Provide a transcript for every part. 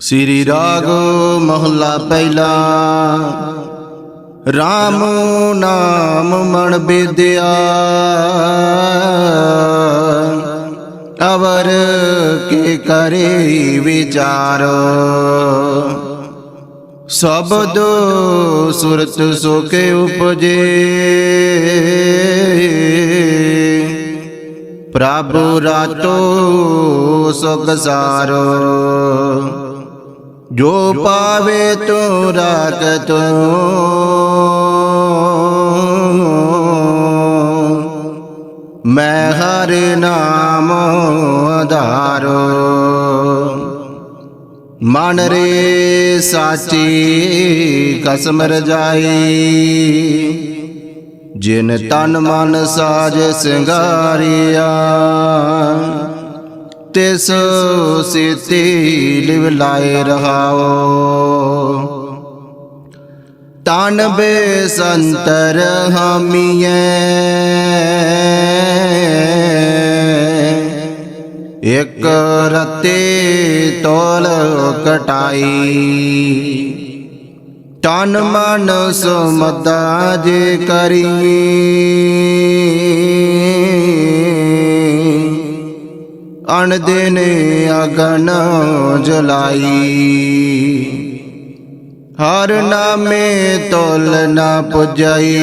ਸ੍ਰੀ ਰਾਗ ਮਹਲਾ ਪਹਿਲਾ। RAM ਨਾਮ ਮਨ ਬੇਦਿਆ। ਅਵਰ ਕੇ ਕਰੇ ਵਿਚਾਰ। ਸਬਦ ਸੁਰਤ ਸੋਕੇ ਉਪਜੇ। ਪ੍ਰਭ ਰਾਤੋ ਸੁਖ ਸਾਰੋ। ਜੋ ਪਾਵੇ ਤੋ ਰਾਖਤ ਮੈਂ ਹਰ ਨਾਮ ਆਧਾਰੋ ਮਨ ਰੇ ਸਾਚੀ ਕਸਮ ਰਜਾਈ, ਜਿਨ ਤਨ ਮਨ ਸਾਜ ਸਿੰਗਾਰਿਆ। ਤਿਸ ਸਿਤੀ ਲਿਵ ਲਾਏ ਰਹਾਓ। ਤਨ ਬੇ ਸੰਤਰ ਹਮੀਐ। ਇਕ ਰਤੇ ਤੋਲ ਕਟਾਈ। ਤਨ ਮਨ ਸਮਦਾ ਜੇ ਕਰੀ ਅਣ ਦਿਨ ਅਗਨ ਜਲਾਈ। ਹਰ ਨਾਮੇ ਤੁਲ ਨਾ ਪੁਜਾਈ।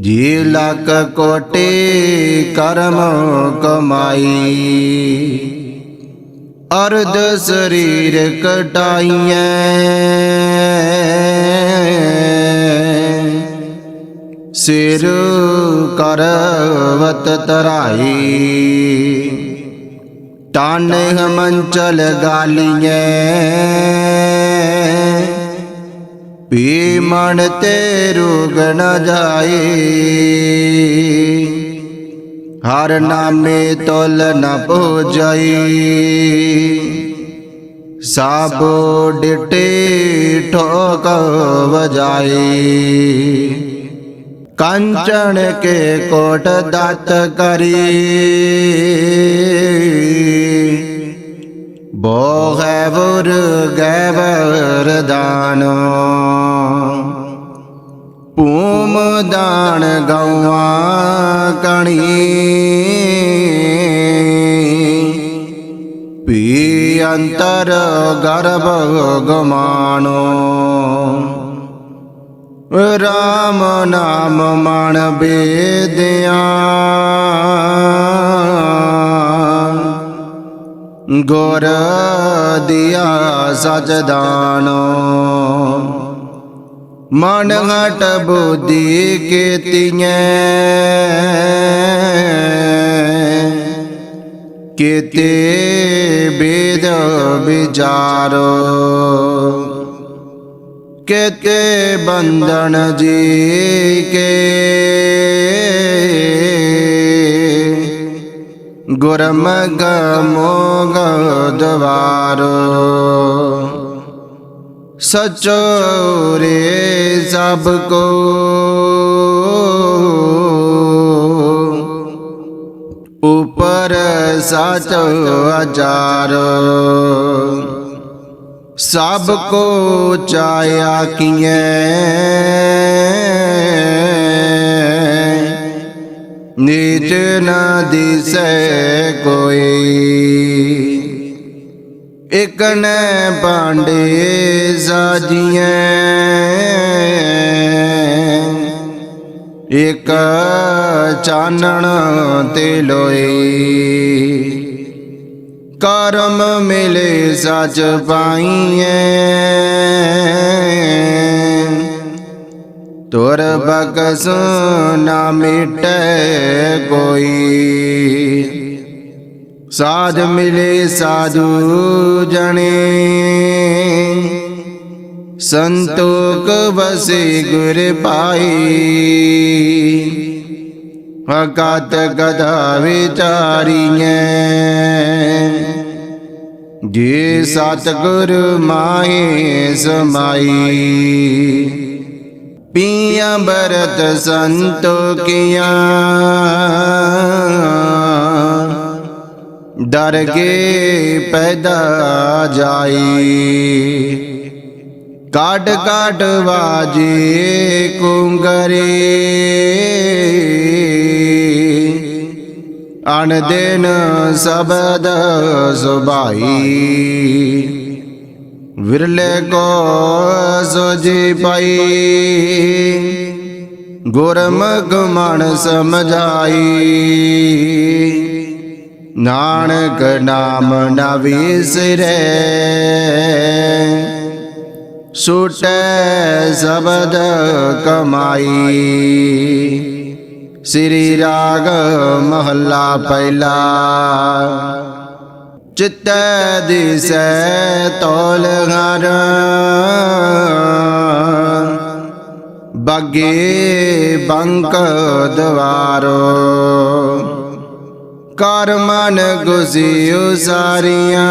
ਜੀ ਲੱਖ ਕੋਟੇ ਕਰਮ ਕਮਾਈ। ਅਰਧ ਸਰੀਰ ਕਟਾਈਐ। ਸਿਰ ਕਰਵਤ ਤਰਾਈ। ਤਨ ਹਮੰਚਲ ਗਾਲੀਏ। ਪੀ ਮਨ ਤੇ ਰੋਗ ਨ ਜਾਏ ਹਰ ਨਾਮੇ ਤੋਲ ਨ ਪਹੁੰਚਾਈ ਸਾਬੋ ਡਿਟੇ ਠੋਕ ਵਜਾਏ ਕੰਚਨ ਕੇ ਕੋਟ ਦਤ ਕਰੀ। ਬੋ ਹੈ ਵਰ ਗੈ ਪੂਮ ਦਾਨ ਗਊਆਂ ਕਣੀ। ਪੀ ਅੰਤਰ ਗਰਭ ਗਮਾਨੋ। ਰਾਮ ਨਾਮ ਮਨ ਬੇਦਿਆ ਗੁਰ ਦਿਆ ਸਜਦਾਨੋ ਮਨ ਘਟ ਬੁੱਧੀ ਕੀਤੀਐ। ਕੀਤੇ ਬੇਦ ਵਿਚਾਰੋ। ਕੇਤੇ ਬੰਧਨ ਜੀ ਕੇ ਗੁਰਮਗ ਮੋਗ ਦਵਾਰੋ ਸਚੋ ਰੇ ਸਭ ਕੋ ਉਪਰ ਸਚ ਆਚਾਰ ਸਭ ਕੋ ਚਾਇਆ ਕੀਐ। ਨੀਚ ਨ ਦਿਸੈ ਕੋਈ। ਇਕ ਨੈ ਬਾਂਡੇ ਸਾਜੀਐ। ਇਕ ਚਾਨਣ ਤੇ ਲੋਈ ਕਰਮ ਮਿਲੇ ਸਚ ਪਾਈਐ। ਤੁਰ ਬਕਸ ਨਾ ਮਿਟੈ ਕੋਈ। ਸਾਧ ਮਿਲੇ ਸਾਧੂ ਜਣੇ। ਸੰਤੋਖ ਵਸੇ ਗੁਰ ਪਾਈ ਅਕਾਤ ਗਦਾ ਵਿਚਾਰੀਐ। ਜੇ ਸਤਗੁਰ ਮਾਹੇ ਸਮਾਈ, ਪੀਆਂ ਬਰਤ ਸੰਤੋਖੀਆਂ ਦਰਗੇ ਪੈਦਾ ਜਾਈ। ਕਾਟ ਕਾਟ ਵਾਜੇ ਕੁੰਗਰੇ। ਅਨ ਦਿਨ ਸਬਦ ਸੁਭਾਈ। ਵਿਰਲੇ ਕੋ ਸੋਜੀ ਪਾਈ। ਗੁਰਮੁਖ ਮਨ ਸਮਝਾਈ। ਨਾਨਕ ਨਾਮ ਨ ਵਿਸਰੈ। ਸੁਟੈ ਸ਼ਬਦ ਕਮਾਈ। ਸ੍ਰੀ ਰਾਗ ਮਹੱਲਾ ਪਹਿਲਾ। ਚਿੱਤੈ ਦਿਸੈ ਤੋਲ ਘਰ। ਬਗੇ ਬੰਕ ਦਵਾਰੋ। ਕਰ ਮਨ ਗੁਸਿਉ ਸਾਰੀਆਂ।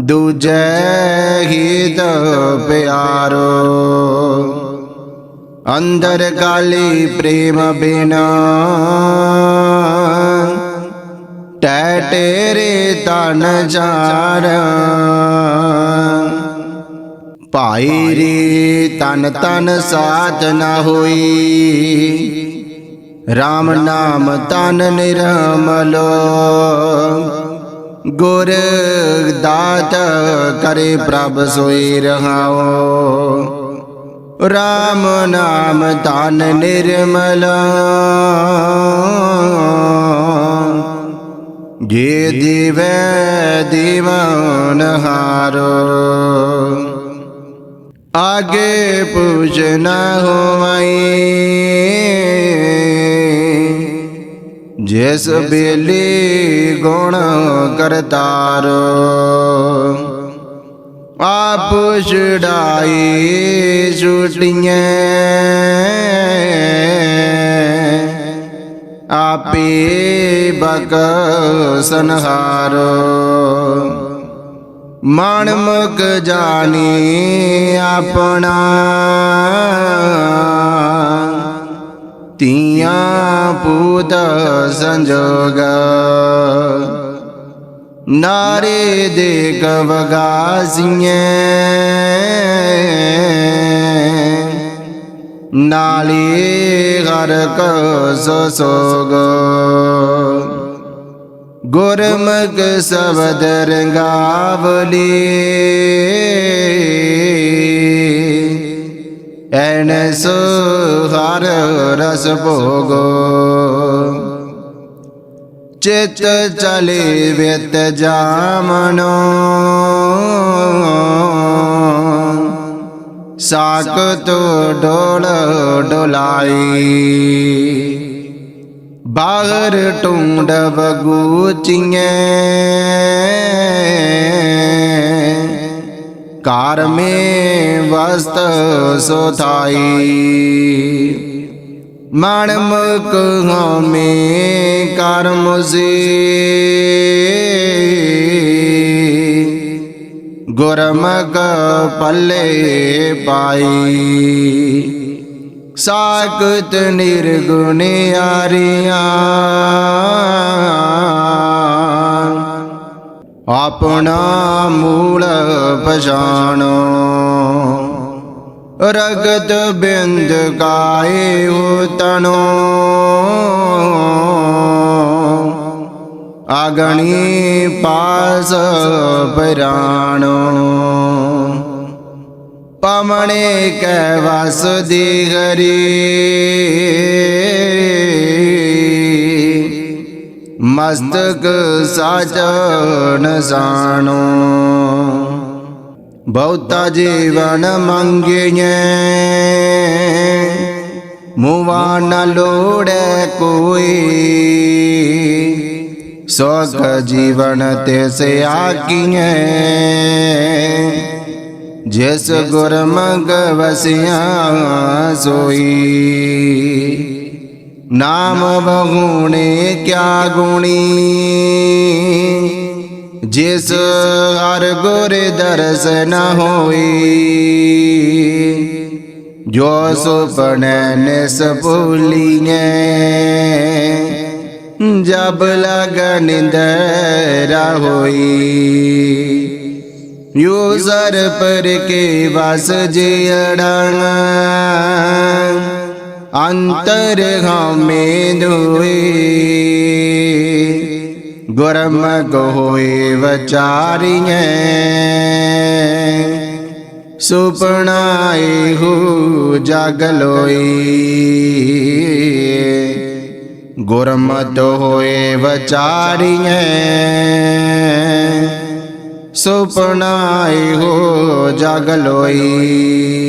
ਦੂਜੈ ਹਿਤ ਪਿਆਰੋ। ਅੰਦਰ ਕਾਲੀ ਪ੍ਰੇਮ ਬਿਨਾ। ਟੈ ਟੇਰੇ ਤਨ ਚਾਰ। ਭਾਈ ਰੇ ਤਨ ਤਨ ਸਾਥ ਨਾ ਹੋਈ। RAM ਨਾਮ ਤਨ ਨਿਰਮਲੋ। ਗੁਰ ਦਾਤ ਕਰੇ ਪ੍ਰਭ ਸੋਈ ਰਹਾਓ RAM ਨਾਮ ਤਨ ਨਿਰਮਲ। ਜੇ ਦਿਵੈ ਦੀਵਾਨ ਹਾਰੋ। ਆਗੇ ਪੁੱਛ ਨ ਹੋਵਈ। ਜਿਸ ਬੇਲੀ ਗੁਣ ਕਰਤਾਰੋ। ਆਪ ਛੜਾਈ ਛੁਟੀਆਂ ਆਪੇ ਬਕ ਸੰਹਾਰੋ। ਮਨ ਮੁਖ ਜਾਣੀ ਆਪਣਾ। ਤੀਆਂ ਪੂਤ ਸੰਜੋਗ। ਨਾਰੇ ਦੇ ਗਵਗਾਸੀਆਂ ਨਾਲੀ ਗਰਕ ਸੋ ਸੋਗ ਗੁਰਮੁਖ ਸ਼ਬਦ ਰੰਗਾਵਲੀ ਐਨ ਸੋ ਹਰ ਰਸ ਭੋਗੋ। ਚਿਤ ਚਲੇ ਵਿਤ ਜਾਮਨੋ। ਸਾਕਤ ਡੋਲ ਡੋਲਾਈ। ਬਾਹਰ ਟੁੰਡ ਬਗੂਚੀਆਂ ਕਾਰ ਮੇ ਵਸਤ ਸੋਥਾਈ ਮਨ ਮੁਕ ਹਮੇ ਕਰਮ ਸੀ ਗੁਰਮੁਖ ਪੱਲੇ ਪਾਈ। ਸਾਕਤ ਨਿਰਗੁਣ ਆਰੀਆਂ। ਆਪਣਾ ਮੂਲ ਪਛਾਣੋ। ਰਗਤ ਬਿੰਦ ਕਾਏ ਉਤਨੋ। ਆਗਣੀ ਪਾਸ ਪਰਾਣੋ। ਪਮਣੇ ਕੈ ਵਸ ਦੀ ਗਰੀ ਮਸਤਕ ਸਾਚਨ ਸਾਣੋ। ਬਹੁਤਾ ਜੀਵਨ ਮੰਗਿਐ ਮੁਵਾ ਨ ਲੋੜੈ ਕੋਈ ਸੋਗ ਜੀਵਨ ਤੇ ਆਗੀਐ ਜਿਸ ਗੁਰਮਗ ਵਸਿਆ ਸੋਈ ਨਾਮ ਬਗੁਣੇ ਕਿਆ ਗੁਣੀ ਜਿਸ ਹਰ ਗੁਰ ਦਰਸ ਨ ਹੋਈ, ਜੋ ਸੁਪਨੇ ਨਿਸ ਭੁਲੀਏ ਜਬ ਲਗਨ ਦਰਾ ਹੋਈ। ਯੋ ਜ਼ਰ ਪਰ ਕੇ ਵਸ ਜਿੜਾਂ ਅੰਤਰ ਹਮੇ ਦੁਈ ਗੁਰਮਗ ਹੋਏ ਵਿਚਾਰੀਐ। ਸੁਪਨਾ ਇਹੋ ਜਗ ਲੋਈ। ਗੁਰਮਤ ਹੋਏ ਵਿਚਾਰੀਐ। ਸੁਪਨਾ ਇਹੋ ਜਗ ਲੋਈ।